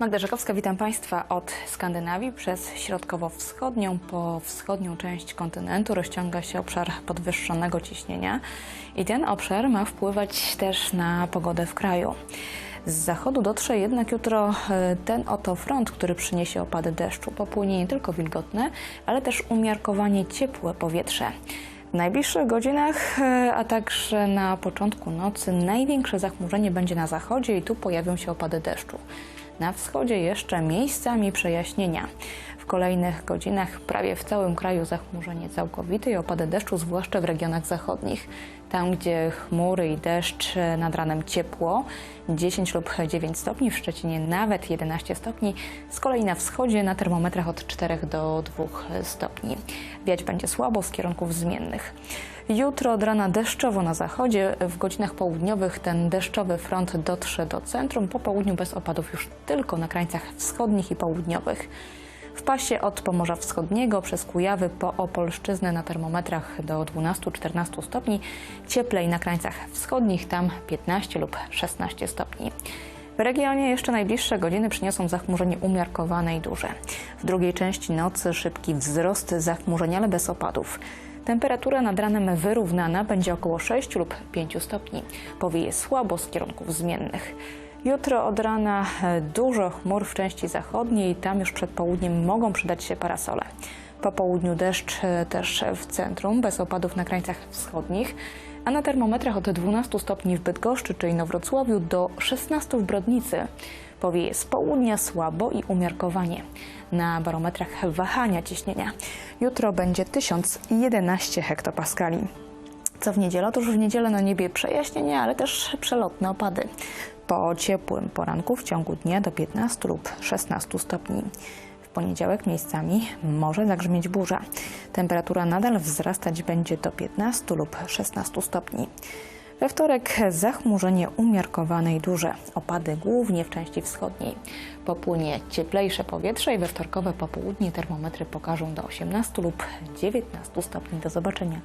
Magda Rzekowska, witam Państwa od Skandynawii przez środkowo-wschodnią po wschodnią część kontynentu rozciąga się obszar podwyższonego ciśnienia i ten obszar ma wpływać też na pogodę w kraju. Z zachodu dotrze jednak jutro e, ten oto front, który przyniesie opady deszczu. Popłynie nie tylko wilgotne, ale też umiarkowanie ciepłe powietrze. W najbliższych godzinach, e, a także na początku nocy, największe zachmurzenie będzie na zachodzie i tu pojawią się opady deszczu. Na wschodzie jeszcze miejscami przejaśnienia. Kolejnych godzinach prawie w całym kraju zachmurzenie całkowite i opady deszczu, zwłaszcza w regionach zachodnich. Tam, gdzie chmury i deszcz e, nad ranem ciepło, 10 lub 9 stopni, w Szczecinie nawet 11 stopni, z kolei na wschodzie na termometrach od 4 do 2 stopni. Wiać będzie słabo z kierunków zmiennych. Jutro od rana deszczowo na zachodzie. W godzinach południowych ten deszczowy front dotrze do centrum. Po południu bez opadów już tylko na krańcach wschodnich i południowych. W pasie od Pomorza Wschodniego przez Kujawy po Opolszczyznę na termometrach do 12-14 stopni. Cieplej na krańcach wschodnich, tam 15 lub 16 stopni. W regionie jeszcze najbliższe godziny przyniosą zachmurzenie umiarkowane i duże. W drugiej części nocy szybki wzrost zachmurzenia, ale bez opadów. Temperatura nad ranem wyrównana będzie około 6 lub 5 stopni. Powieje słabo z kierunków zmiennych. Jutro od rana e, dużo chmur w części zachodniej, tam już przed południem mogą przydać się parasole. Po południu deszcz e, też w centrum, bez opadów na krańcach wschodnich, a na termometrach od 12 stopni w Bydgoszczy czy Inowrocławiu do 16 w Brodnicy. Powieje z południa słabo i umiarkowanie. Na barometrach wahania ciśnienia. Jutro będzie 1011 hektopaskali. Co w niedzielę? Otóż w niedzielę na niebie przejaśnienie, ale też przelotne opady. Po ciepłym poranku w ciągu dnia do 15 lub 16 stopni. W poniedziałek miejscami może zagrzmieć burza. Temperatura nadal wzrastać będzie do 15 lub 16 stopni. We wtorek zachmurzenie umiarkowane i duże. Opady głównie w części wschodniej. Popłynie cieplejsze powietrze i we wtorkowe popołudnie termometry pokażą do 18 lub 19 stopni. Do zobaczenia.